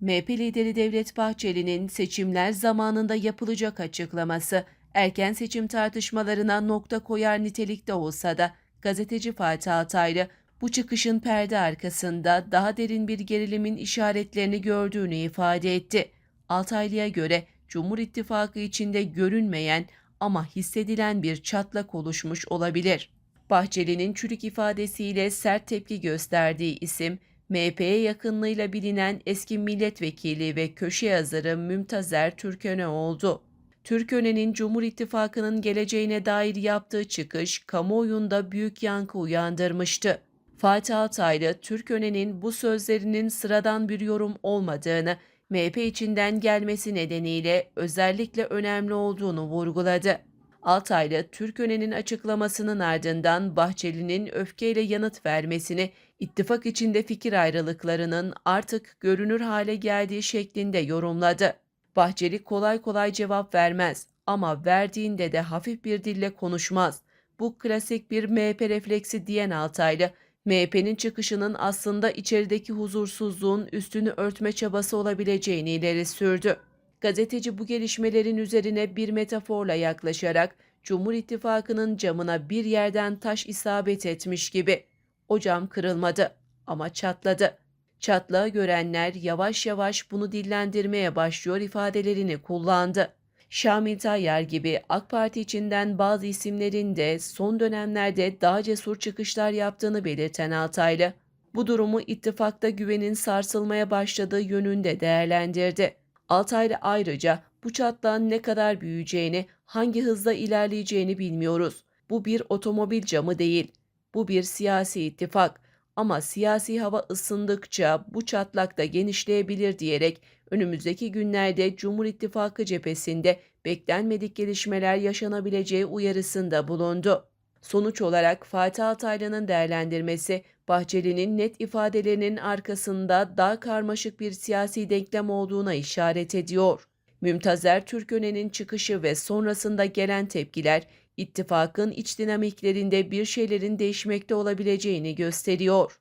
MHP lideri Devlet Bahçeli'nin seçimler zamanında yapılacak açıklaması erken seçim tartışmalarına nokta koyar nitelikte olsa da gazeteci Fatih Altaylı bu çıkışın perde arkasında daha derin bir gerilimin işaretlerini gördüğünü ifade etti. Altaylı'ya göre Cumhur İttifakı içinde görünmeyen ama hissedilen bir çatlak oluşmuş olabilir. Bahçeli'nin çürük ifadesiyle sert tepki gösterdiği isim MHP'ye yakınlığıyla bilinen eski milletvekili ve köşe yazarı Mümtazer Türköne oldu. Türköne'nin Cumhur İttifakı'nın geleceğine dair yaptığı çıkış kamuoyunda büyük yankı uyandırmıştı. Fatih Altaylı, Türköne'nin bu sözlerinin sıradan bir yorum olmadığını, MHP içinden gelmesi nedeniyle özellikle önemli olduğunu vurguladı. Altaylı, Türköne'nin açıklamasının ardından Bahçeli'nin öfkeyle yanıt vermesini, ittifak içinde fikir ayrılıklarının artık görünür hale geldiği şeklinde yorumladı. Bahçeli kolay kolay cevap vermez ama verdiğinde de hafif bir dille konuşmaz. Bu klasik bir MHP refleksi diyen Altaylı, MHP'nin çıkışının aslında içerideki huzursuzluğun üstünü örtme çabası olabileceğini ileri sürdü. Gazeteci bu gelişmelerin üzerine bir metaforla yaklaşarak Cumhur İttifakı'nın camına bir yerden taş isabet etmiş gibi. O cam kırılmadı ama çatladı. Çatlağı görenler yavaş yavaş bunu dillendirmeye başlıyor ifadelerini kullandı. Şamil Tayyar gibi AK Parti içinden bazı isimlerin de son dönemlerde daha cesur çıkışlar yaptığını belirten Altaylı, bu durumu ittifakta güvenin sarsılmaya başladığı yönünde değerlendirdi. Altaylı ayrıca bu çatlağın ne kadar büyüyeceğini, hangi hızla ilerleyeceğini bilmiyoruz. Bu bir otomobil camı değil. Bu bir siyasi ittifak. Ama siyasi hava ısındıkça bu çatlak da genişleyebilir diyerek önümüzdeki günlerde Cumhur İttifakı cephesinde beklenmedik gelişmeler yaşanabileceği uyarısında bulundu. Sonuç olarak Fatih Altaylı'nın değerlendirmesi Bahçeli'nin net ifadelerinin arkasında daha karmaşık bir siyasi denklem olduğuna işaret ediyor. Mümtazer Türköne'nin çıkışı ve sonrasında gelen tepkiler ittifakın iç dinamiklerinde bir şeylerin değişmekte olabileceğini gösteriyor.